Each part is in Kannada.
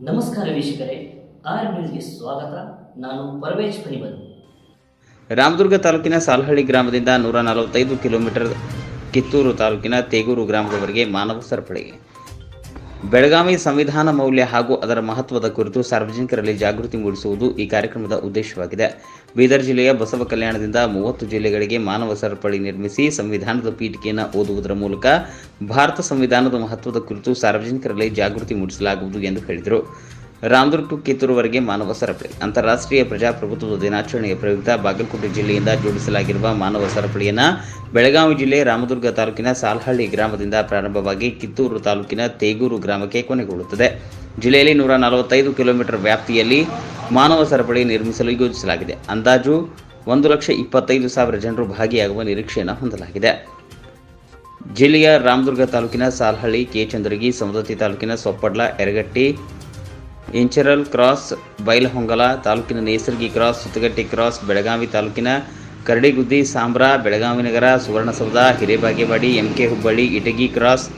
ನಮಸ್ಕಾರ ವೀಕ್ಷಕರೇ ಆರ್ ನ್ಯೂಸ್ಗೆ ಸ್ವಾಗತ. ನಾನು ಪರವೇಶ್ ಫನಿಬನ್ ರಾಮದುರ್ಗ ತಾಲೂಕಿನ ಸಾಲಹಳ್ಳಿ ಗ್ರಾಮದಿಂದ ನೂರ ನಲವತ್ತೈದು ಕಿಲೋಮೀಟರ್ ಕಿತ್ತೂರು ತಾಲೂಕಿನ ತೇಗೂರು ಗ್ರಾಮದವರೆಗೆ ಮಾನವ ಸರಪಳಿ ಬೆಳಗಾವಿ ಸಂವಿಧಾನ ಮೌಲ್ಯ ಹಾಗೂ ಅದರ ಮಹತ್ವದ ಕುರಿತು ಸಾರ್ವಜನಿಕರಲ್ಲಿ ಜಾಗೃತಿ ಮೂಡಿಸುವುದು ಈ ಕಾರ್ಯಕ್ರಮದ ಉದ್ದೇಶವಾಗಿದೆ. ಬೀದರ್ ಜಿಲ್ಲೆಯ ಬಸವ ಕಲ್ಯಾಣದಿಂದ ಮೂವತ್ತು ಜಿಲ್ಲೆಗಳಿಗೆ ಮಾನವ ಸರಪಳಿ ನಿರ್ಮಿಸಿ ಸಂವಿಧಾನದ ಪೀಠಿಕೆಯನ್ನು ಓದುವುದರ ಮೂಲಕ ಭಾರತ ಸಂವಿಧಾನದ ಮಹತ್ವದ ಕುರಿತು ಸಾರ್ವಜನಿಕರಲ್ಲಿ ಜಾಗೃತಿ ಮೂಡಿಸಲಾಗುವುದು ಎಂದು ಹೇಳಿದರು. ರಾಮದುರ್ಗ ಟು ಕಿತ್ತೂರುವರೆಗೆ ಮಾನವ ಸರಪಳಿ. ಅಂತಾರಾಷ್ಟ್ರೀಯ ಪ್ರಜಾಪ್ರಭುತ್ವದ ದಿನಾಚರಣೆಯ ಪ್ರಯುಕ್ತ ಬಾಗಲಕೋಟೆ ಜಿಲ್ಲೆಯಿಂದ ಜೋಡಿಸಲಾಗಿರುವ ಮಾನವ ಸರಪಳಿಯನ್ನು ಬೆಳಗಾವಿ ಜಿಲ್ಲೆ ರಾಮದುರ್ಗ ತಾಲೂಕಿನ ಸಾಲ್ಹಳ್ಳಿ ಗ್ರಾಮದಿಂದ ಪ್ರಾರಂಭವಾಗಿ ಕಿತ್ತೂರು ತಾಲೂಕಿನ ತೇಗೂರು ಗ್ರಾಮಕ್ಕೆ ಕೊನೆಗೊಳ್ಳುತ್ತದೆ. ಜಿಲ್ಲೆಯಲ್ಲಿ ನೂರ ನಲವತ್ತೈದು ಕಿಲೋಮೀಟರ್ ವ್ಯಾಪ್ತಿಯಲ್ಲಿ ಮಾನವ ಸರಪಳಿ ನಿರ್ಮಿಸಲು ಯೋಜಿಸಲಾಗಿದೆ. ಅಂದಾಜು ಒಂದು ಲಕ್ಷ ಇಪ್ಪತ್ತೈದು ಸಾವಿರ ಜನರು ಭಾಗಿಯಾಗುವ ನಿರೀಕ್ಷೆಯನ್ನು ಹೊಂದಲಾಗಿದೆ. ಜಿಲ್ಲೆಯ ರಾಮದುರ್ಗ ತಾಲೂಕಿನ ಸಾಲ್ಹಳ್ಳಿ ಕೆ. ಚಂದ್ರಗಿ ಸವದತ್ತಿ ತಾಲೂಕಿನ ಸೊಪ್ಪಡ್ಲ ಯರಗಟ್ಟಿ ಇಂಚರಲ್ ಕ್ರಾಸ್, ಬೈಲಹೊಂಗಲ ತಾಲೂಕಿನ ನೈಸರ್ಗಿ ಕ್ರಾಸ್, ಸುತ್ತಗಟ್ಟಿ ಕ್ರಾಸ್, ಬೆಳಗಾವಿ ತಾಲೂಕಿನ ಕರಡಿಗುದ್ದಿ, ಸಾಂಬ್ರಾ, ಬೆಳಗಾವಿ ನಗರ, ಸುವರ್ಣಸೌಧ, ಹಿರೇಬಾಗೇವಾಡಿ, ಎಂಕೆ ಹುಬ್ಬಳ್ಳಿ, ಇಟಗಿ ಕ್ರಾಸ್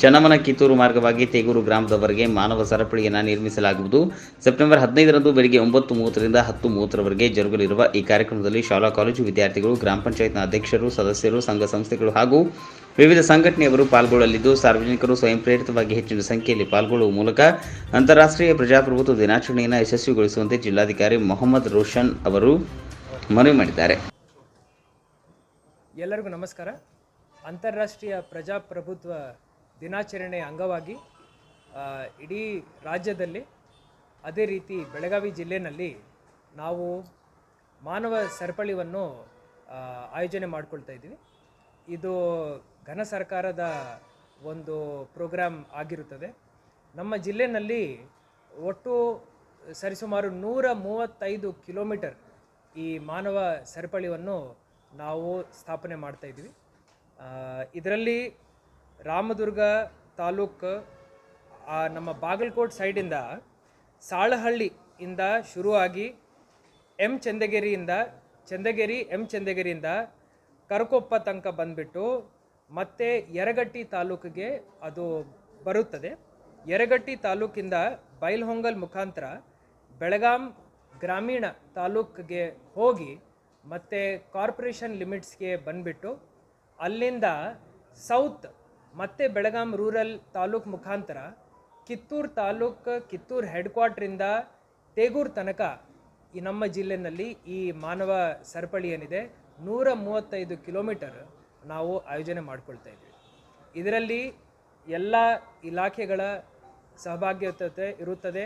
ಚನ್ನಮನ ಕಿತ್ತೂರು ಮಾರ್ಗವಾಗಿ ತೇಗೂರು ಗ್ರಾಮದವರೆಗೆ ಮಾನವ ಸರಪಳಿಯನ್ನು ನಿರ್ಮಿಸಲಾಗುವುದು. ಸೆಪ್ಟೆಂಬರ್ ಹದಿನೈದರಂದು ಬೆಳಗ್ಗೆ ಒಂಬತ್ತು ಮೂವತ್ತರಿಂದ ಹತ್ತು ಮೂವತ್ತರವರೆಗೆ ಜರುಗಲಿರುವ ಈ ಕಾರ್ಯಕ್ರಮದಲ್ಲಿ ಶಾಲಾ, ಕಾಲೇಜು ವಿದ್ಯಾರ್ಥಿಗಳು, ಗ್ರಾಮ ಪಂಚಾಯತ್ನ ಅಧ್ಯಕ್ಷರು, ಸದಸ್ಯರು, ಸಂಘ ಸಂಸ್ಥೆಗಳು ಹಾಗೂ ವಿವಿಧ ಸಂಘಟನೆಯವರು ಪಾಲ್ಗೊಳ್ಳಲಿದ್ದು, ಸಾರ್ವಜನಿಕರು ಸ್ವಯಂ ಪ್ರೇರಿತವಾಗಿ ಹೆಚ್ಚಿನ ಸಂಖ್ಯೆಯಲ್ಲಿ ಪಾಲ್ಗೊಳ್ಳುವ ಮೂಲಕ ಅಂತಾರಾಷ್ಟ್ರೀಯ ಪ್ರಜಾಪ್ರಭುತ್ವ ದಿನಾಚರಣೆಯನ್ನು ಯಶಸ್ವಿಗೊಳಿಸುವಂತೆ ಜಿಲ್ಲಾಧಿಕಾರಿ ಮೊಹಮ್ಮದ್ ರೋಷನ್ ಅವರು ಮನವಿ ಮಾಡಿದ್ದಾರೆ. ಎಲ್ಲರಿಗೂ ನಮಸ್ಕಾರ. ಅಂತಾರಾಷ್ಟ್ರೀಯ ಪ್ರಜಾಪ್ರಭುತ್ವ ದಿನಾಚರಣೆಯ ಅಂಗವಾಗಿ ಇಡೀ ರಾಜ್ಯದಲ್ಲಿ ಅದೇ ರೀತಿ ಬೆಳಗಾವಿ ಜಿಲ್ಲೆಯಲ್ಲಿ ನಾವು ಮಾನವ ಸರಪಳಿಯನ್ನು ಆಯೋಜನೆ ಮಾಡ್ಕೊಳ್ತಾ ಇದ್ದೀವಿ. ಇದು ಘನ ಸರ್ಕಾರದ ಒಂದು ಪ್ರೋಗ್ರಾಮ್ ಆಗಿರುತ್ತದೆ. ನಮ್ಮ ಜಿಲ್ಲೆಯಲ್ಲಿ ಒಟ್ಟು ಸರಿಸುಮಾರು ನೂರ ಮೂವತ್ತೈದು ಕಿಲೋಮೀಟರ್ ಈ ಮಾನವ ಸರಪಳಿಯನ್ನು ನಾವು ಸ್ಥಾಪನೆ ಮಾಡ್ತಾ ಇದ್ದೀವಿ. ಇದರಲ್ಲಿ ರಾಮದುರ್ಗ ತಾಲೂಕು ನಮ್ಮ ಬಾಗಲಕೋಟ್ ಸೈಡಿಂದ ಸಾಳಹಳ್ಳಿಯಿಂದ ಶುರುವಾಗಿ ಎಂ ಚಂದಗಿರಿಯಿಂದ, ಚಂದಗಿರಿ, ಎಂ ಚಂದಗಿರಿಯಿಂದ ಕರಕೊಪ್ಪ ತನಕ ಬಂದ್ಬಿಟ್ಟು ಮತ್ತೆ ಯರಗಟ್ಟಿ ತಾಲೂಕಿಗೆ ಅದು ಬರುತ್ತದೆ. ಯರಗಟ್ಟಿ ತಾಲೂಕಿಂದ ಬೈಲ್ಹೊಂಗಲ್ ಮುಖಾಂತರ ಬೆಳಗಾಂ ಗ್ರಾಮೀಣ ತಾಲೂಕಿಗೆ ಹೋಗಿ ಮತ್ತೆ ಕಾರ್ಪೊರೇಷನ್ ಲಿಮಿಟ್ಸ್ಗೆ ಬಂದ್ಬಿಟ್ಟು ಅಲ್ಲಿಂದ ಸೌತ್ ಮತ್ತೆ ಬೆಳಗಾಂ ರೂರಲ್ ತಾಲೂಕು ಮುಖಾಂತರ ಕಿತ್ತೂರು ತಾಲೂಕು, ಕಿತ್ತೂರು ಹೆಡ್ ಕ್ವಾರ್ಟ್ರಿಂದ ತೇಗೂರ್ ತನಕ ಈ ನಮ್ಮ ಜಿಲ್ಲೆಯಲ್ಲಿ ಈ ಮಾನವ ಸರಪಳಿ ಏನಿದೆ, ನೂರ ಮೂವತ್ತೈದು ಕಿಲೋಮೀಟರ್ ನಾವು ಆಯೋಜನೆ ಮಾಡ್ಕೊಳ್ತಾ ಇದ್ದೀವಿ ಇದರಲ್ಲಿ ಎಲ್ಲ ಇಲಾಖೆಗಳ ಸಹಭಾಗ್ಯತೆ ಇರುತ್ತದೆ.